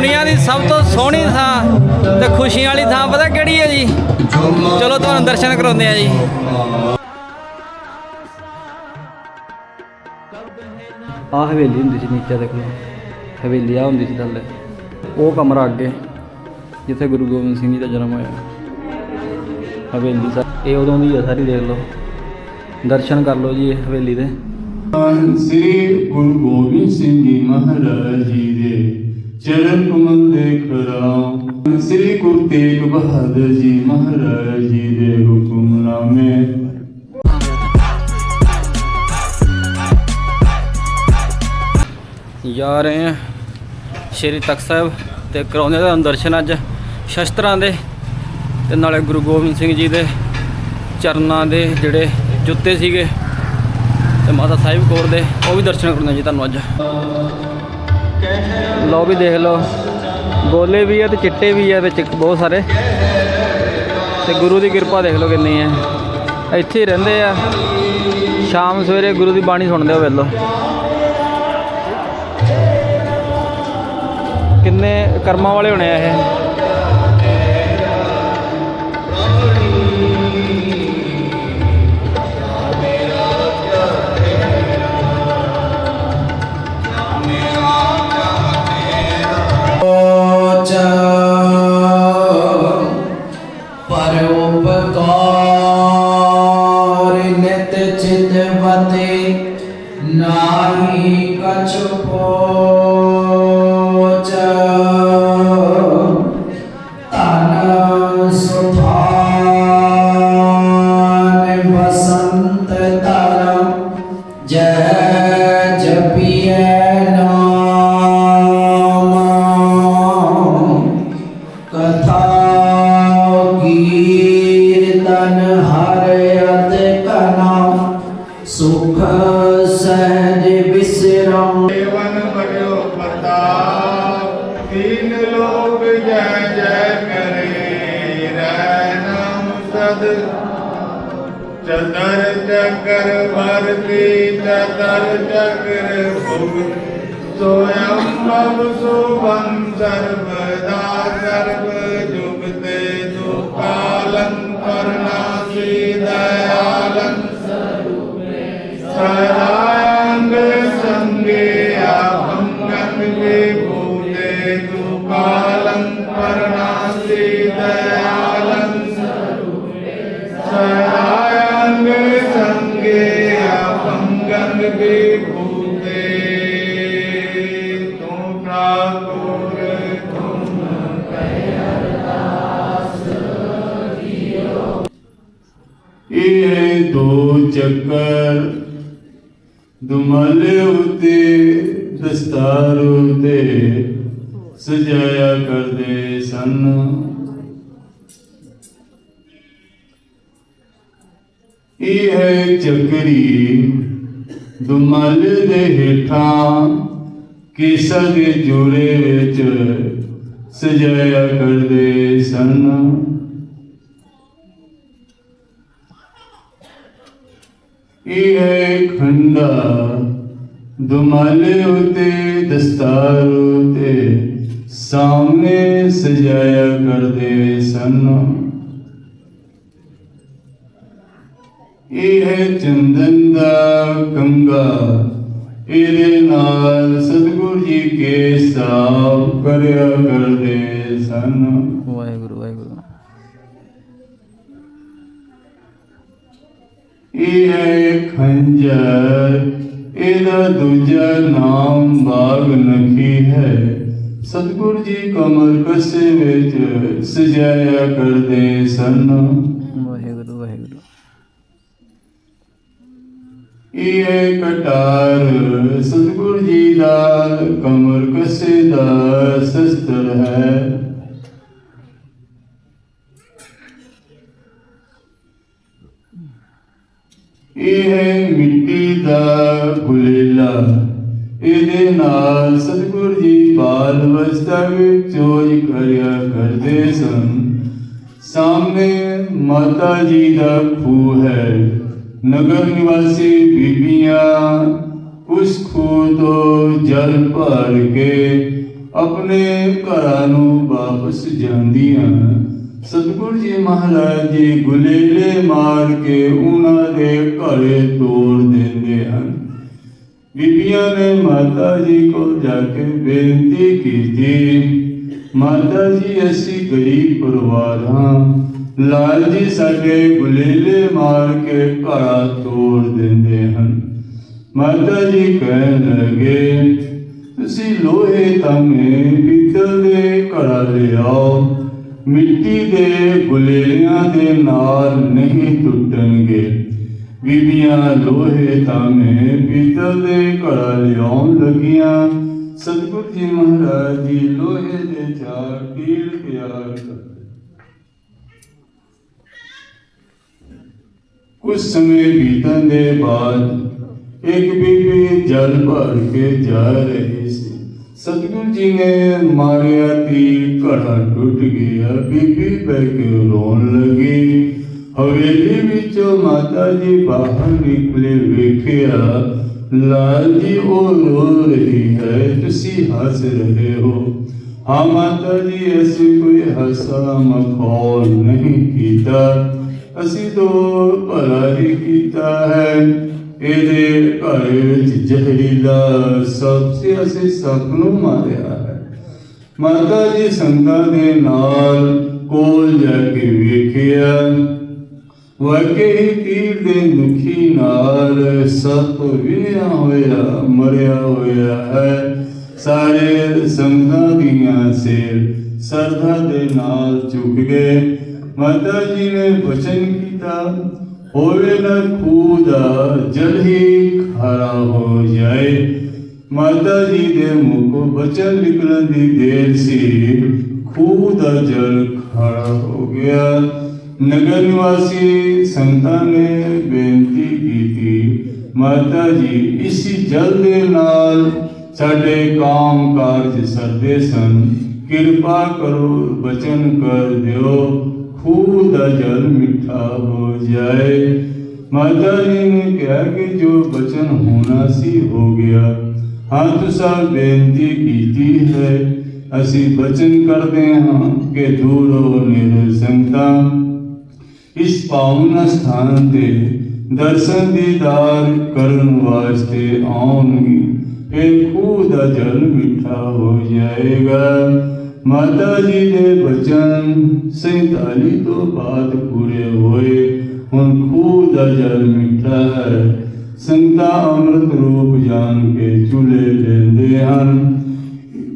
ਦੁਨੀਆ ਦੀ ਸਭ ਤੋਂ ਸੋਹਣੀ ਥਾਂ ਤੇ ਖੁਸ਼ੀਆਂ ਵਾਲੀ ਥਾਂ ਪਤਾ ਕਿਹੜੀ ਹੈ ਜੀ? ਚਲੋ ਤੁਹਾਨੂੰ ਦਰਸ਼ਨ ਕਰਾਉਂਦੇ ਆ ਜੀ। ਆ ਹਵੇਲੀ ਹੁੰਦੀ ਸੀ ਨੀਚੇ ਦੇਖ ਲਓ। ਹਵੇਲੀ ਆ ਹੁੰਦੀ ਸੀ ਥੱਲੇ। ਉਹ ਕਮਰਾ ਅੱਗੇ ਜਿੱਥੇ ਗੁਰੂ ਗੋਬਿੰਦ ਸਿੰਘ ਜੀ ਦਾ ਜਨਮ ਹੋਇਆ। ਹਵੇਲੀ ਸਾ ਇਹ ਉਦੋਂ ਦੀ ਆ ਸਾਰੀ ਦੇਖ ਲਓ। ਦਰਸ਼ਨ ਕਰ ਲਓ ਜੀ ਇਹ ਹਵੇਲੀ ਦੇ। ਸ੍ਰੀ ਗੁਰੂ ਗੋਬਿੰਦ ਸਿੰਘ ਜੀ ਮਹਾਰਾਜ ਜੀ ਦੇ ਚਰਨ ਕਮਲ ਦੇਖ ਰਾਮ। ਸ੍ਰੀ ਗੁਰੂ ਤੇਗ ਬਹਾਦਰ ਜੀ ਮਹਾਰਾਜ ਜੀ ਦੇ ਹੁਕਮਨਾਮੇ ਜਾ ਰਹੇ ਹਾਂ ਸ਼੍ਰੀ ਤਖਤ ਸਾਹਿਬ ਤੇ ਕਰਾਉਂਦੇ ਦਾ ਦਰਸ਼ਨ ਅੱਜ। ਸ਼ਸਤਰਾਂ ਦੇ ਤੇ ਨਾਲੇ ਗੁਰੂ ਗੋਬਿੰਦ ਸਿੰਘ ਜੀ ਦੇ ਚਰਨਾਂ ਦੇ ਜਿਹੜੇ ਜੁੱਤੇ ਸੀਗੇ ਤੇ ਮਾਤਾ ਸਾਹਿਬ ਕੌਰ ਦੇ, ਉਹ ਵੀ ਦਰਸ਼ਨ ਕਰਾਉਂਦੇ ਜੀ ਤੁਹਾਨੂੰ ਅੱਜ। ਲਓ ਵੀ ਦੇਖ ਲਓ। ਗੋਲੇ ਵੀ ਆ ਤੇ ਚਿੱਟੇ ਵੀ ਆ ਵਿੱਚ ਬਹੁਤ ਸਾਰੇ। ਤੇ ਗੁਰੂ ਦੀ ਕਿਰਪਾ ਦੇਖ ਲਓ ਕਿੰਨੀ ਹੈ ਇੱਥੇ ਹੀ ਰਹਿੰਦੇ ਆ। ਸ਼ਾਮ ਸਵੇਰੇ ਗੁਰੂ ਦੀ ਬਾਣੀ ਸੁਣਦੇ ਹੋ ਵੇਲੋ। ਕਿੰਨੇ ਕਰਮਾਂ ਵਾਲੇ ਹੋਣੇ ਆ ਇਹ। ਨਿਤ ਚਿਤਵਤੇ ਨਾਹੀ ਕਛ ਪੋਚ ਸੁਭੰ ਸਰਬਦਾ ਸਰਬ ਜੁਗ ਤੇ ਦੁਕਾਲੰ ਕਰਨਾਸੀ ਦਇਆਲੰ ਸਦਾਇੰਗ ਸੰਗੇ ਆਪੰਗੰ ਵਿਭੂਤੇ ਦੁਕਾਲੰ ਕਰਨਾਸੀ ਦਇਆਲੰ ਸਦਾਇੰਗ ਸੰਗੇ ਆਪੰਗੰ ਵਿਭੂਤੇ ਦੁਮਲ ਉਤੇ ਦਸਤਾਰ ਉਤੇ ਸਜਾਇਆ ਕਰਦੇ ਸਨ। ਇਹ ਹੈ ਚੱਕਰੀ ਦੁਮਲ ਦੇ ਹੇਠਾਂ ਕੇਸਰ ਦੇ ਜੋੜੇ ਵਿੱਚ ਸਜਾਇਆ ਕਰਦੇ ਸਨ। ਇਹ ਹੈ ਖੰਡਾ ਦੁਮਲ ਉਤੇ ਦਸਤਾਰ ਉਤੇ ਸਾਹਮਣੇ ਸਜਾਇਆ ਕਰਦੇ ਸਨ ਇਹ ਹੈ ਚੰਦਨ ਦਾ ਕੰਗਾ ਇਹਦੇ ਨਾਲ ਸਤਿਗੁਰੂ ਜੀ ਕੇ ਸਾਫ਼ ਕਰਿਆ ਕਰਦੇ ਸਨ ਵਾਹਿਗੁਰੂ ਵਾਹਿਗੁਰੂ ਇਹ ਹੈ ਖੰਜਰ ਇਹਦਾ ਦੂਜਾ ਨਾਮ ਬਾਗ ਨਖੀ ਹੈ। ਸਤਿਗੁਰੂ ਜੀ ਕਮਰ ਕਸੇ ਵਿੱਚ ਸਜਾਇਆ ਕਰਦੇ ਸਨ। ਵਾਹਿਗੁਰੂ ਵਾਹਿਗੁਰੂ। ਇਹ ਕਟਾਰ ਸਤਿਗੁਰੂ ਜੀ ਦਾ ਕਮਰ ਕਸੇ ਦਾ ਸ਼ਸਤਰ ਹੈ। ਇਹ ਮਿੱਟੀ ਦਾ ਗੁਲੇਲਾ। ਇਹਦੇ ਨਾਲ ਸਤਿਗੁਰੂ ਜੀ ਬਾਲ ਅਵਸਥਾ ਵਿੱਚ ਚੋਜ ਕਰਿਆ ਕਰਦੇ ਸਨ। ਸਾਹਮਣੇ ਮਾਤਾ ਜੀ ਦਾ ਖੂਹ ਹੈ। ਨਗਰ ਨਿਵਾਸੀ ਬੀਬੀਆਂ ਉਸ ਖੂਹ ਤੋਂ ਜਲ ਭਰ ਕੇ ਆਪਣੇ ਘਰਾਂ ਨੂੰ ਵਾਪਸ ਜਾਂਦੀਆਂ। ਸਤਿਗੁਰੂ ਜੀ ਮਹਾਰਾਜ ਜੀ ਗੁਲੇਲੇ ਮਾਰ ਕੇ ਉਹਨਾਂ ਦੇ ਘਰੇ ਤੋੜ ਦਿੰਦੇ ਹਨ ਬੀਬੀਆਂ ਨੇ ਮਾਤਾ ਜੀ ਕੋਲ ਜਾ ਕੇ ਬੇਨਤੀ ਕੀਤੀ ਮਾਤਾ ਜੀ ਅਸੀਂ ਗਰੀਬ ਪਰਿਵਾਰ ਹਾਂ ਲਾਲ ਜੀ ਸਾਡੇ ਗੁਲੇਲੇ ਮਾਰ ਕੇ ਘੜਾ ਤੋੜ ਦਿੰਦੇ ਹਨ ਮਾਤਾ ਜੀ ਕਹਿਣ ਲੱਗੇ ਤੁਸੀਂ ਲੋਹੇ ਤਾਂਗੇ ਪਿੱਤਲ ਦੇ ਘੜਾ ਲਿਆਓ ਮਿੱਟੀ ਦੇ ਗੁਲੇਲਿਆਂ ਦੇ ਨਾਲ ਨਹੀਂ ਟੁੱਟਣਗੇ ਬੀਬੀਆਂ ਲੋਹੇ ਤਾਂਗੇ ਪਿੱਤਲ ਦੇ ਘੜਾ ਲਿਆਉਣ ਲੱਗੀਆਂ ਸਤਿਗੁਰੂ ਜੀ ਮਹਾਰਾਜ ਜੀ ਲੋਹੇ ਦੇ ਚਾਰ ਟੀਲ ਤਿਆਰ ਕਰਦੇ ਕੁਝ ਸਮੇਂ ਬੀਤਣ ਦੇ ਬਾਅਦ ਇੱਕ ਬੀਬੀ ਜਲ ਭਰ ਕੇ ਜਾ ਰਹੀ ਸੀ ਸਤਿਗੁਰੂ ਜੀ ਨੇ ਮਾਰਿਆ ਤੀਰ ਘੜਾ ਟੁੱਟ ਗਿਆ ਬੀਬੀ ਬਹਿ ਕੇ ਰੋਣ ਲੱਗੀ ਹਵੇਲੀ ਵਿੱਚੋਂ ਮਾਤਾ ਜੀ ਬਾਹਰ ਨਿਕਲੇ ਵੇਖਿਆ ਲਾਲ ਜੀ ਉਹ ਰੋ ਰਹੀ ਹੈ ਤੁਸੀਂ ਹੱਸ ਰਹੇ ਹੋ ਹਾਂ ਮਾਤਾ ਜੀ ਅਸੀਂ ਕੋਈ ਹਸਾ ਮਖੌਲ ਨਹੀਂ ਕੀਤਾ ਅਸੀਂ ਤੋਂ ਭਲਾ ਹੀ ਕੀਤਾ ਹੈ ਇਹਦੇ ਘਰ ਵਿੱਚ ਜ਼ਹਿਰੀਲਾ ਸਭ ਅਸੀਂ ਸਭ ਨੂੰ ਮਾਰਿਆ ਹੈ। ਮਾਤਾ ਜੀ ਸੰਗਤਾਂ ਦੇ ਨਾਲ ਕੋਲ ਜਾ ਕੇ ਵੇਖਿਆ। ਵਾਕਈ ਤੀਰ ਦੇ ਨੁਖੀ ਨਾਲ ਸਤ ਵਿਨਿਆ ਹੋਇਆ, ਮਰਿਆ ਹੋਇਆ ਹੈ। ਸਾਰੇ ਸੰਗਤਾਂ ਦੀਆਂ ਸਿਰ ਸਰਧਾ ਦੇ ਨਾਲ ਝੁਕ ਗਏ। ਮਾਤਾ ਜੀ ਨੇ ਵਚਨ ਕੀਤਾ ਹੋਵੇ ਨਾ ਖੂਹ ਦਾ ਜਲ ਹੀ ਖਾਰਾ ਹੋ ਜਾਏ। ਮਾਤਾ ਜੀ ਦੇ ਮੁਖੋਂ ਬਚਨ ਨਿਕਲਣ ਦੀ ਦੇਰ ਸੀ। ਖੂਹ ਦਾ ਜਲ ਖੜਾ ਹੋ ਗਿਆ। ਨਗਰ ਨਿਵਾਸੀ ਸੰਤਾਂ ਨੇ ਬੇਨਤੀ ਕੀਤੀ, ਮਾਤਾ ਜੀ, ਇਸ ਜਲ ਦੇ ਨਾਲ ਸਾਡੇ ਕਾਮ ਕਾਰਜ ਸਰਦੇ ਸਨ। ਕਿਰਪਾ ਕਰੋ, ਬਚਨ ਕਰ ਦਿਓ। ਖੂਹ ਦਾ ਜਲ ਮਿੱਠਾ ਹੋ ਜਾਏ ਮਾਤਾ ਜੀ ਨੇ ਕਿਹਾ ਕਿ ਜੋ ਬਚਨ ਹੋਣਾ ਸੀ ਹੋ ਗਿਆ ਹਾਂ ਤੁਸੀਂ ਬੇਨਤੀ ਕੀਤੀ ਹੈ ਅਸੀਂ ਬਚਨ ਕਰਦੇ ਹਾਂ ਕਿ ਦੂਰੋਂ ਨਿਰ ਸੰਗਤਾਂ ਇਸ ਪਾਵਨ ਸਥਾਨ ਤੇ ਦਰਸ਼ਨ ਦੀਦਾਰ ਕਰਨ ਵਾਸਤੇ ਆਉਣਗੇ ਇਹ ਖੂਹ ਦਾ ਜਲ ਮਿੱਠਾ ਹੋ ਜਾਏਗਾ ਮਾਤਾ ਜੀ ਦੇ ਬਚਨ 47 ਤੋਂ ਬਾਅਦ ਪੂਰੇ ਹੋਏ। ਹੁਣ ਖੂਹ ਦਾ ਜਲ ਮਿੱਠਾ ਹੈ। ਸੰਗਤਾਂ ਅੰਮ੍ਰਿਤ ਰੂਪ ਜਾਣ ਕੇ ਚੁਲੇ ਲੈਂਦੇ ਹਨ।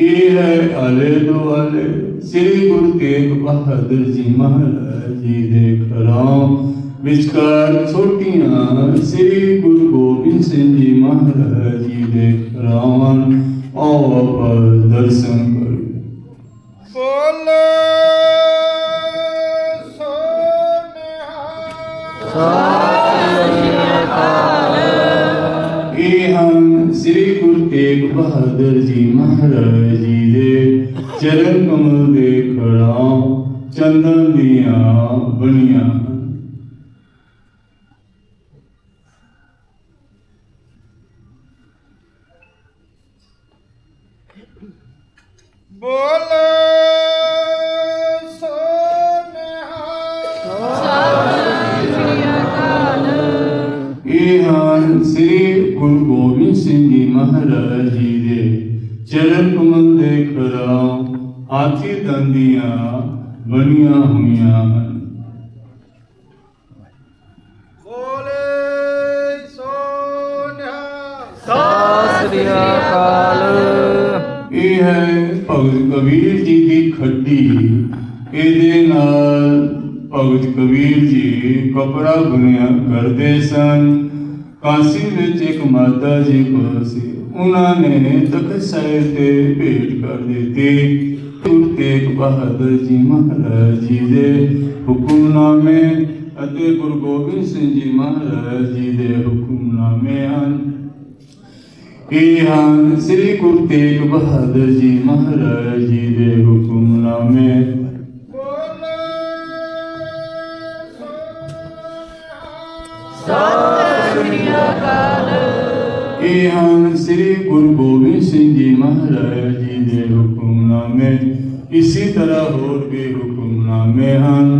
ਇਹ ਹੈ ਆਲੇ ਦੁਆਲੇ। ਸ੍ਰੀ ਗੁਰੂ ਤੇਗ ਬਹਾਦਰ ਜੀ ਮਹਾਰਾਜ ਜੀ ਦੇ ਘਰਾਂ ਵਿਚਕਾਰ ਛੋਟੀਆਂ ਸ੍ਰੀ ਗੁਰੂ ਗੋਬਿੰਦ ਸਿੰਘ ਜੀ ਮਹਾਰਾਜ ਜੀ ਦੇ ਘਰਾਂ ਆਓ ਆਪਾਂ ਦਰਸ਼ਨ ਕਰੀਏ ਬੋਲੇ ਇਹ ਹਨ ਸ੍ਰੀ ਗੁਰੂ ਤੇਗ ਬਹਾਦਰ ਜੀ ਮਹਾਰਾਜ ਜੀ ਦੇ ਚਰਨ ਕਮਲ ਦੇ ਖੜਾਂ ਚੰਦਨ ਦੀਆਂ ਹਨ ਸ੍ਰੀ ਗੁਰੂ ਗੋਬਿੰਦ ਸਿੰਘ ਜੀ ਮਹਾਰਾਜ ਜੀ ਦੇ ਚਰਨ ਕਮਲ ਦੇ ਖੜਾਂ ਹਾਥੀ ਦੰਦੀਆਂ ਬਣੀਆਂ ਹੋਈਆਂ ਹਨ। ਸ੍ਰੀ ਅਕਾਲ। ਇਹ ਹੈ ਭਗਤ ਕਬੀਰ ਜੀ ਦੀ ਖੱਡੀ। ਇਹਦੇ ਨਾਲ ਭਗਤ ਕਬੀਰ ਜੀ ਕਪੜਾ ਬੁਣਿਆ ਕਰਦੇ ਸਨ। ਕਾਂਸੀ ਵਿੱਚ ਇੱਕ ਮਾਤਾ ਜੀ ਕੋਲ ਸੀ। ਉਹਨਾਂ ਨੇ ਤਖਤ ਸਾਹਿਬ ਤੇ ਭੇਟ ਕਰ ਦਿੱਤੀ। ਗੁਰੂ ਤੇਗ ਬਹਾਦਰ ਜੀ ਮਹਾਰਾਜ ਜੀ ਦੇ ਹੁਕਮਨਾਮੇ ਅਤੇ ਗੁਰੂ ਗੋਬਿੰਦ ਸਿੰਘ ਜੀ ਮਹਾਰਾਜ ਜੀ ਦੇ ਹੁਕਮਨਾਮੇ ਹਨ। ਇਹ ਹਨ? ਸ੍ਰੀ ਗੁਰੂ ਤੇਗ ਬਹਾਦਰ ਜੀ ਮਹਾਰਾਜ ਜੀ ਦੇ ਹੁਕਮਨਾਮੇ। ਬੋਲੇ ਸਤਿ ਹਨ ਸ੍ਰੀ ਗੁਰੂ ਗੋਬਿੰਦ ਸਿੰਘ ਜੀ ਮਹਾਰਾਜ ਜੀ ਦੇ ਹੁਕਮਨਾਮੇ। ਇਸੇ ਤਰ੍ਹਾਂ ਹੋਰ ਵੀ ਹੁਕਮਨਾਮੇ ਹਨ।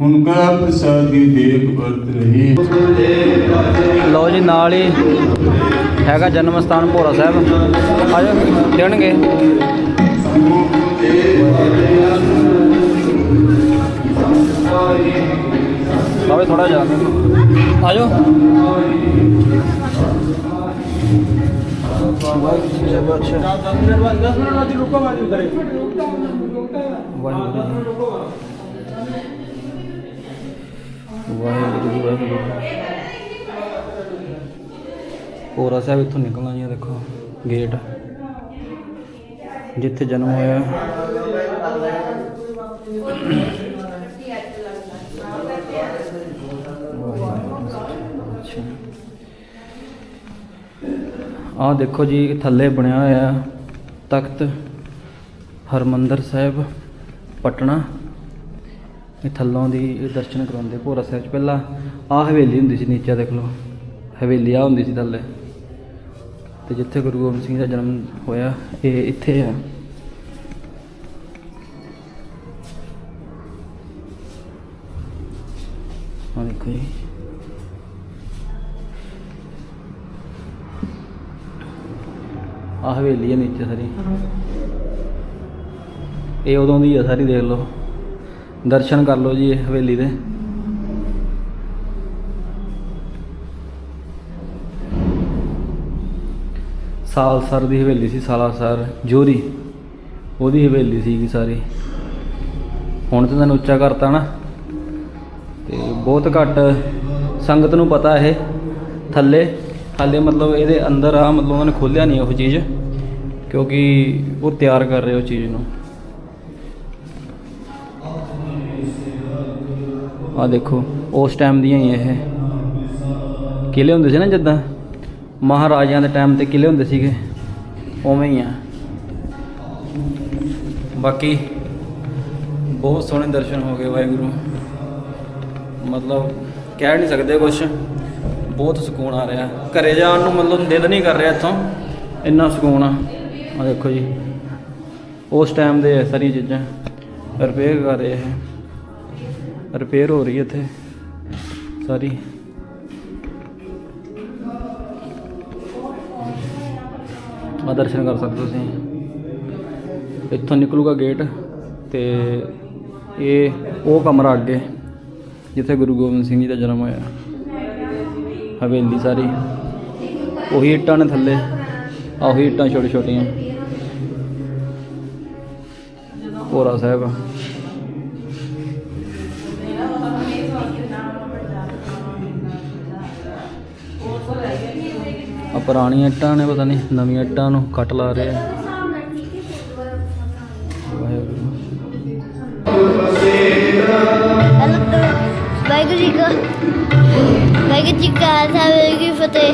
ਉਨਕਾ ਪ੍ਰਸਾਦੀ ਦੇਖ ਵਰਤ ਰਹੀ। ਲਓ ਜੀ, ਨਾਲ ਹੀ ਹੈਗਾ ਜਨਮ ਸਥਾਨ ਭੋਰਾ ਸਾਹਿਬ। ਆਜੋ, ਦੇਣਗੇ। ਬਾਬੇ ਥੋੜਾ ਜਾ ਆਜੋ। ਵਾਹਿਗੁਰੂ ਵਾਹਿਗੁਰੂ ਵਾਹਿਗੁਰੂ ਭੋਰਾ ਸਾਹਿਬ ਇੱਥੋਂ ਨਿਕਲਣਾ ਜੀ ਦੇਖੋ ਗੇਟ ਜਿੱਥੇ ਜਨਮ ਹੋਇਆ ਆਹ ਦੇਖੋ ਜੀ, ਥੱਲੇ ਬਣਿਆ ਹੋਇਆ ਤਖਤ, ਹਰਮੰਦਰ ਸਾਹਿਬ, ਪਟਨਾ। ਇਹ ਥੱਲੋਂ ਦੀ ਦਰਸ਼ਨ ਕਰਾਉਂਦੇ ਭੋਰਾ ਸਾਹਿਬ ਚ। ਪਹਿਲਾਂ ਆਹ ਹਵੇਲੀ ਹੁੰਦੀ ਸੀ ਨੀਚੇ, ਦੇਖ ਲਓ। ਹਵੇਲੀ ਆ ਹੁੰਦੀ ਸੀ ਥੱਲੇ। ਤੇ ਜਿੱਥੇ ਗੁਰੂ ਗੋਬਿੰਦ ਸਿੰਘ ਦਾ ਜਨਮ ਹੋਇਆ, ਇਹ ਇੱਥੇ ਆ। ਆ ਦੇਖੋ ਜੀ। ਆਹ ਹਵੇਲੀ ਹੈ ਨੀਚੇ ਸਾਰੀ। ਇਹ ਉਦੋਂ ਦੀ ਆ ਸਾਰੀ, ਦੇਖ ਲਓ। ਦਰਸ਼ਨ ਕਰ ਲਓ ਜੀ ਇਹ ਹਵੇਲੀ ਦੇ। ਸਾਲਸਰ ਦੀ ਹਵੇਲੀ ਸੀ, ਸਾਲਾਸਰ। ਜੋਰੀ, ਉਹਦੀ ਹਵੇਲੀ ਸੀਗੀ ਸਾਰੀ। ਹੁਣ ਤਾਂ ਤੈਨੂੰ ਉੱਚਾ ਕਰਤਾ ਨਾ। ਤੇ ਬਹੁਤ ਘੱਟ ਸੰਗਤ ਨੂੰ ਪਤਾ ਇਹ, ਥੱਲੇ। ਹਾਲੇ ਮਤਲਬ ਇਹਦੇ ਅੰਦਰ ਆ, ਮਤਲਬ ਉਹਨਾਂ ਨੇ ਖੋਲਿਆ ਨਹੀਂ ਉਹ ਚੀਜ਼, ਕਿਉਂਕਿ ਉਹ ਤਿਆਰ ਕਰ ਰਹੇ ਉਹ ਚੀਜ਼ ਨੂੰ। ਆ ਦੇਖੋ, ਉਸ ਟਾਈਮ ਦੀਆਂ ਹੀ ਇਹ। ਕਿਲੇ ਹੁੰਦੇ ਸੀ ਨਾ ਜਿੱਦਾਂ, ਮਹਾਰਾਜਿਆਂ ਦੇ ਟਾਈਮ ਤੇ ਕਿਲੇ ਹੁੰਦੇ ਸੀਗੇ, ਉਵੇਂ ਹੀ ਆ। ਬਾਕੀ ਬਹੁਤ ਸੋਹਣੇ ਦਰਸ਼ਨ ਹੋ ਗਏ ਵਾਹਿਗੁਰੂ। ਮਤਲਬ ਕਹਿ ਨਹੀਂ ਸਕਦੇ ਕੁਝ ਬਹੁਤ ਸਕੂਨ ਆ ਰਿਹਾ। ਘਰੇ ਜਾਣ ਨੂੰ ਮਤਲਬ ਦਿਲ ਨਹੀਂ ਕਰ ਰਿਹਾ ਇੱਥੋਂ। ਇੰਨਾ ਸਕੂਨ ਆ। ਆ ਦੇਖੋ ਜੀ। ਉਸ ਟਾਈਮ ਦੇ ਸਾਰੀਆਂ ਚੀਜ਼ਾਂ। ਰਿਪੇਅਰ ਕਰ ਰਹੇ ਇਹ। ਰਿਪੇਅਰ ਹੋ ਰਹੀ ਹੈ ਇੱਥੇ। ਸਾਰੀ। ਆ ਦਰਸ਼ਨ ਕਰ ਸਕਦੇ ਤੁਸੀਂ। ਇੱਥੋਂ ਨਿਕਲੂਗਾ ਗੇਟ ਤੇ ਇਹ ਉਹ ਕਮਰਾ ਅੱਗੇ, ਜਿੱਥੇ ਗੁਰੂ ਗੋਬਿੰਦ ਸਿੰਘ ਜੀ ਦਾ ਜਨਮ ਹੋਇਆ। ਹਵੇਲੀ ਸਾਰੀ। ਉਹੀ ਇੱਟਾਂ ਨੇ ਥੱਲੇ। ਆਹੀ ਇੱਟਾਂ ਛੋਟੀ ਛੋਟੀਆਂ। ਭੋਰਾ ਸਾਹਿਬ। ਆ ਪੁਰਾਣੀਆਂ ਇੱਟਾਂ ਨੇ, ਪਤਾ ਨਹੀਂ ਨਵੀਆਂ ਇੱਟਾਂ ਨੂੰ ਕੱਟ ਲਾ ਰਹੇ ਆ। ਵਾਹਿਗੁਰੂ ਜੀ ਕਾ ਵਾਹਿਗੁਰੂ